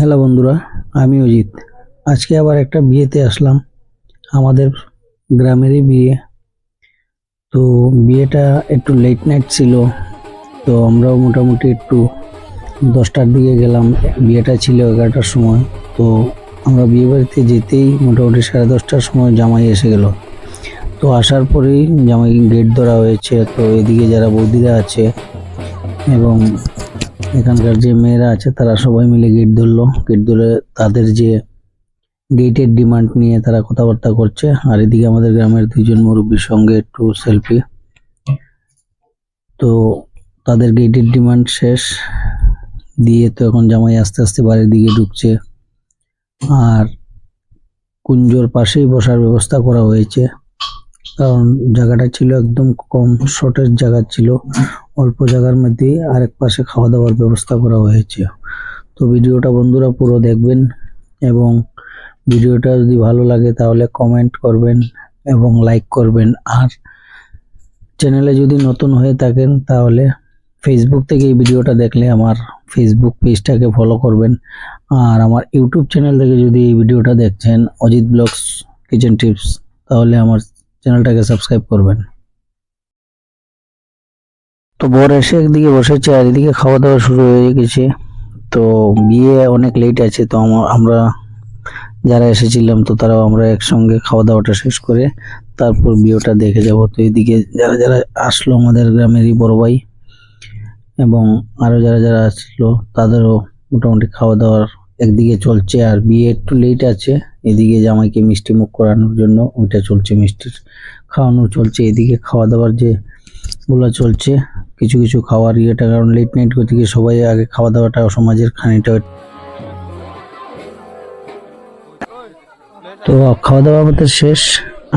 Hello বন্ধুরা, আমি অজিত। আজকে আবার একটা বিয়েতে আসলাম। আমাদের গ্রামেরই বিয়ে। তো বিয়েটা একটু লেট নাইট ছিল, তো আমরাও মোটামুটি একটু দশটার দিকে গেলাম। বিয়েটা ছিল এগারোটার সময়, তো আমরা বিয়ে বাড়িতে যেতেই মোটামুটি সাড়ে দশটার সময় জামাই এসে গেল। তো আসার পরেই জামাই গেট ধরা হয়েছে। তো এদিকে যারা বৌদিরা আছে এবং এখানকার যে মেয়েরা আছে, তারা সবাই মিলে গেট ধরলো। গেট ধরে তাদের যে গেটের ডিমান্ড নিয়ে তারা কথাবার্তা করছে। আর এদিকে আমাদের গ্রামের দুইজন মুরব্বীর সঙ্গে একটু সেলফি তো তাদের গেটের ডিমান্ড শেষ। দিয়ে তো এখন জামাই আস্তে আস্তে বাড়ির দিকে ঢুকছে। আর কুঞ্জোর পাশেই বসার ব্যবস্থা করা হয়েছে। কারণ জায়গাটা ছিল একদম কম শর্টেজ জায়গা ছিল। অল্প জায়গার মধ্যে আরেক পাশে খাওয়া দাওয়ার ব্যবস্থা করা হয়েছে। তো ভিডিওটা বন্ধুরা পুরো দেখবেন এবং ভিডিওটা যদি ভালো লাগে তাহলে কমেন্ট করবেন এবং লাইক করবেন। আর চ্যানেলে যদি নতুন হয়ে থাকেন তাহলে ফেসবুক থেকে এই ভিডিওটা দেখলে আমার ফেসবুক পেজটাকে ফলো করবেন। আর আমার ইউটিউব চ্যানেল থেকে যদি এই ভিডিওটা দেখছেন, অজিত ব্লগস কিচেন টিপস তাহলে আমার চ্যানেলটাকে সাবস্ক্রাইব করবেন। তো বর এসে একদিকে বসেছে আর এদিকে খাওয়া দাওয়া শুরু হয়ে গেছে। তো বিয়ে অনেক লেট আছে, তো আমা- আমরা যারা এসেছিলাম, তো তারাও আমরা একসঙ্গে খাওয়া দাওয়াটা শেষ করে তারপর বিয়েটা দেখে যাব। তো এদিকে যারা যারা আসলো আমাদের গ্রামেরই বড় ভাই এবং আরও যারা যারা আসলো, তাদেরও মোটামুটি খাওয়া দাওয়ার একদিকে চলছে আর বিয়ে একটু লেট আছে। এদিকে জামাইকে মিষ্টি মুখ করানোর জন্য ওইটা চলছে মিষ্টির খাওয়ানো চলছে। এদিকে খাওয়া দাওয়ার যে গুলো চলছে, কিছু কিছু খাওয়ার ইয়েটা, কারণ লেট নাইট করতে গিয়ে সবাই আগে খাওয়া দাওয়াটা, সমাজের খানিটা তো খাওয়া দাওয়া আমাদের শেষ।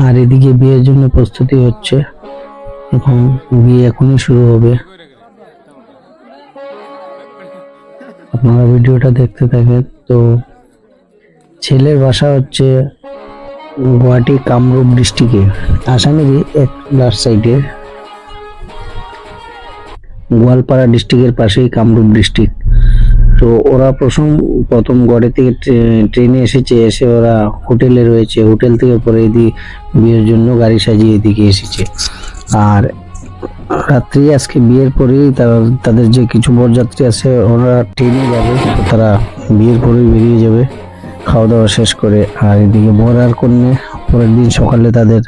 আর এদিকে বিয়ের জন্য প্রস্তুতি হচ্ছে। এখন বিয়ে এখনই শুরু হবে। আপনারা ভিডিওটা দেখতে থাকেন। তো ছেলের বাসা হচ্ছে গুয়াহাটি কামরূপ ডিস্ট্রিক্টে। আসামেরই এক সাইডে গোয়ালপাড়া ডিস্ট্রিক্টের পাশেই কামরূপ ডিস্ট্রিক্ট। তো ওরা প্রথম প্রথম গড়ে থেকে ট্রে- ট্রেনে এসেছে, এসে ওরা হোটেলে রয়েছে। হোটেল থেকে পরে এদিকে বিয়ের জন্য গাড়ি সাজিয়ে এদিকে এসেছে। আর রাত্রি আজকে বিয়ের পরেই তারা তাদের যে কিছু বরযাত্রী আছে, ওরা ট্রেনে যাবে, তারা বিয়ের পরেই বেরিয়ে যাবে। খাওয়া দাওয়া শেষ করে আর এদিকে বর আর কন্যা, পরের দিন সকালে তাদের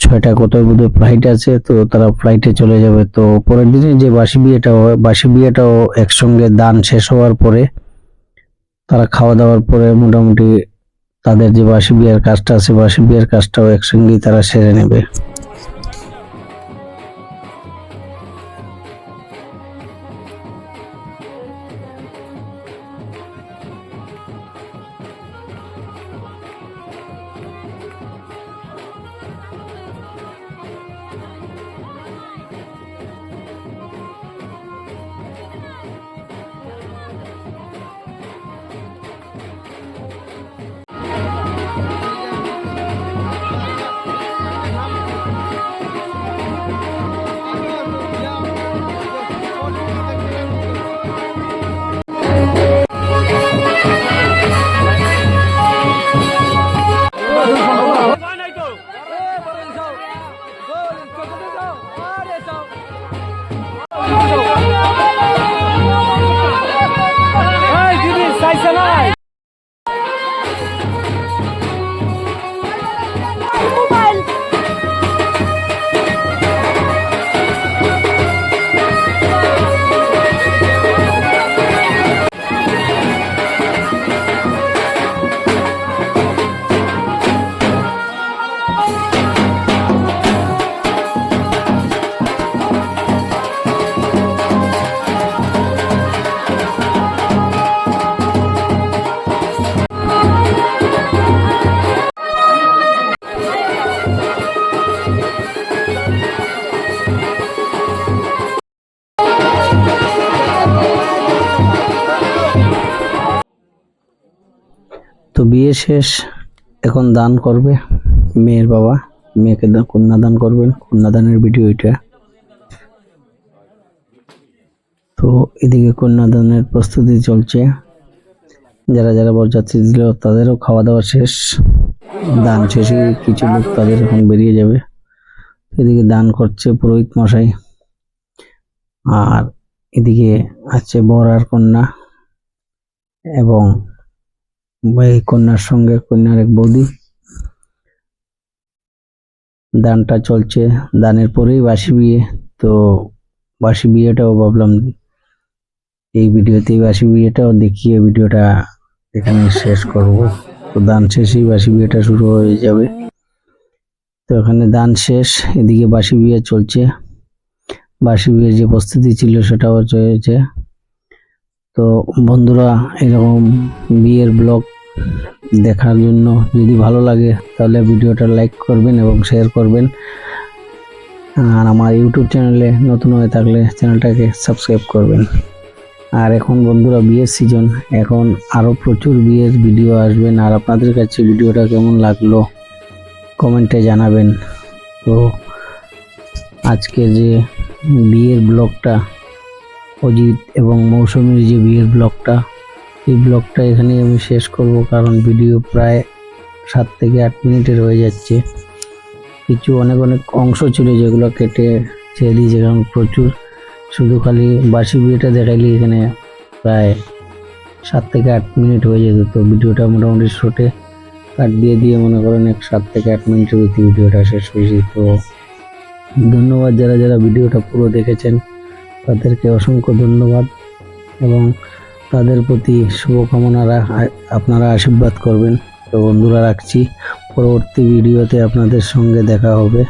ছয়টা কত বোধ ফ্লাইট আছে, তো তারা ফ্লাইটে চলে যাবে। তো পরের দিনে যে বাসি বিয়েটা হয় বাসি বিয়েটাও একসঙ্গে দান শেষ হওয়ার পরে তারা খাওয়া দাওয়ার পরে মোটামুটি তাদের যে বাসি বিয়ের কাজটা আছে, বাসি বিয়ের কাজটাও একসঙ্গেই তারা সেরে নেবে। তো বিয়ে শেষ, এখন দান করবে মেয়ের বাবা। মেয়েকে কন্যাদান করবেন, কন্যাদানের ভিডিও এটা। তো এদিকে কন্যাদানের প্রস্তুতি চলছে। যারা যারা বরযাত্রী দিল তাদেরও খাওয়া দাওয়া শেষ। দান শেষে কিছু লোক তাদের এখন বেরিয়ে যাবে। এদিকে দান করছে পুরোহিত মশাই। আর এদিকে আছে বর আর কন্যা। এবং এই কন্যার সঙ্গে কন্যার এক বৌদি। দানটা চলছে, দানের পরেই বাসি বিয়ে। তো বাসি বিয়েটাও ভাবলাম এই ভিডিওতেই বাসি বিয়েটাও দেখিয়ে ভিডিওটা এখানে শেষ করব। তো দান শেষেই বাসি বিয়েটা শুরু হয়ে যাবে। তো এখানে দান শেষ, এদিকে বাসি বিয়ে চলছে। বাসি বিয়ের যে প্রস্তুতি ছিল সেটাও চলছে। তো বন্ধুরা, এরকম বিয়ের ব্লগ দেখার জন্য যদি ভালো লাগে, তাহলে ভিডিওটা লাইক করবেন এবং শেয়ার করবেন। আর আমার ইউটিউব চ্যানেলে নতুন হয়ে থাকলে চ্যানেলটাকে সাবস্ক্রাইব করবেন। আর এখন বন্ধুরা, বিয়ের সিজন এখন আরও প্রচুর বিয়ের ভিডিও আসবেন আর আপনাদের কাছে ভিডিওটা কেমন লাগল কমেন্টে জানাবেন। তো আজকে যে বিয়ের ব্লগটা অজিত এবং মৌসুমীর যে বিয়ের ব্লগটা, এই ব্লগটা এখানেই আমি শেষ করব কারণ ভিডিও প্রায় সাত থেকে আট মিনিটের হয়ে যাচ্ছে। কিছু অনেক অনেক অংশ ছিল যেগুলো কেটে ছেড়ে দিয়েছে কারণ প্রচুর, শুধু খালি বাসি বিয়েটা দেখাইলে এখানে প্রায় সাত থেকে আট মিনিট হয়ে যেত। তো ভিডিওটা মোটামুটি শর্টে কাট দিয়ে দিয়ে মনে করেন এক সাত থেকে আট মিনিটের ভিতরে ভিডিওটা শেষ হয়েছে তো ধন্যবাদ যারা যারা ভিডিওটা পুরো দেখেছেন। তাদেরকে অসংখ্য ধন্যবাদ এবং তাদের প্রতি শুভকামনারা আপনারা আশীর্বাদ করবেন। তো বন্ধুরা, রাখছি। পরবর্তী ভিডিওতে আপনাদের সঙ্গে দেখা হবে।